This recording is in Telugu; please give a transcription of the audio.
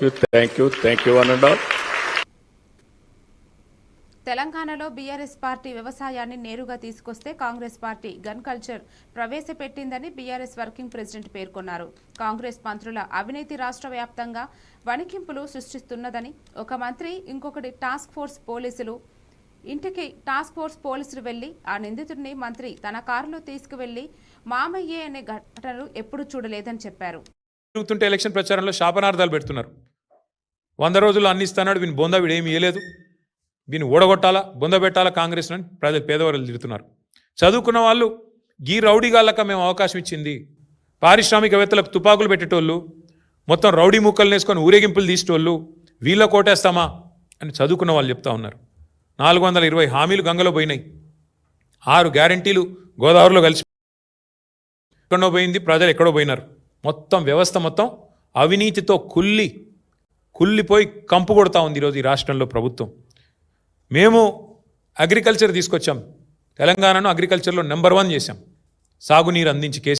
Thank you thank you one and all తెలంగాణలో బీఆర్ఎస్ పార్టీ వ్యవసాయాన్ని నేరుగా తీసుకొస్తే కాంగ్రెస్ పార్టీ గన్ కల్చర్ ప్రవేశపెట్టిందని బీఆర్ఎస్ వర్కింగ్ ప్రెసిడెంట్ పేర్కొన్నారు. కాంగ్రెస్ మంత్రుల అవినీతి రాష్ట్ర వ్యాప్తంగా వణికింపులు సృష్టిస్తున్నదని ఒక మంత్రి ఇంకొకటి టాస్క్ ఫోర్స్ పోలీసులు ఇంటికి టాస్క్ ఫోర్స్ పోలీసులు వెళ్ళి ఆ నిందితుడిని మంత్రి తన కారులో తీసుకువెళ్ళి మామయ్యే అనే ఘటనలు ఎప్పుడూ చూడలేదని చెప్పారు. ఎలక్షన్ ప్రచారంలో శాపనార్థాలు పెడుతున్నారు. వంద రోజులు అన్ని ఇస్తాడు వీని బొంద ఏమి ఇవ్వలేదు వీని ఓడగొట్టాలా బొంద పెట్టాలా కాంగ్రెస్ అని ప్రజలు పేదవాళ్ళు తిడుతున్నారు. చదువుకున్న వాళ్ళు గీ రౌడీగాళ్ళక మేము అవకాశం ఇచ్చింది. పారిశ్రామికవేత్తలకు తుపాకులు పెట్టేటోళ్ళు మొత్తం రౌడీ ముక్కలు వేసుకొని ఊరేగింపులు తీసేటోళ్ళు వీళ్ళ కోటేస్తామా అని చదువుకున్న వాళ్ళు చెప్తా ఉన్నారు. నాలుగు వందల ఇరవై హామీలు గంగలో పోయినాయి. ఆరు గ్యారంటీలు గోదావరిలో కలిసి ఎక్కడో పోయింది ప్రజలు ఎక్కడో పోయినారు. మొత్తం వ్యవస్థ మొత్తం అవినీతితో కుల్లి కుల్లిపోయి కంపు కొడతా ఉంది ఈరోజు ఈ రాష్ట్రంలో ప్రభుత్వం. మేము అగ్రికల్చర్ తీసుకొచ్చాం. తెలంగాణను అగ్రికల్చర్లో నెంబర్ వన్ చేశాం. సాగునీరు అందించి కేసీ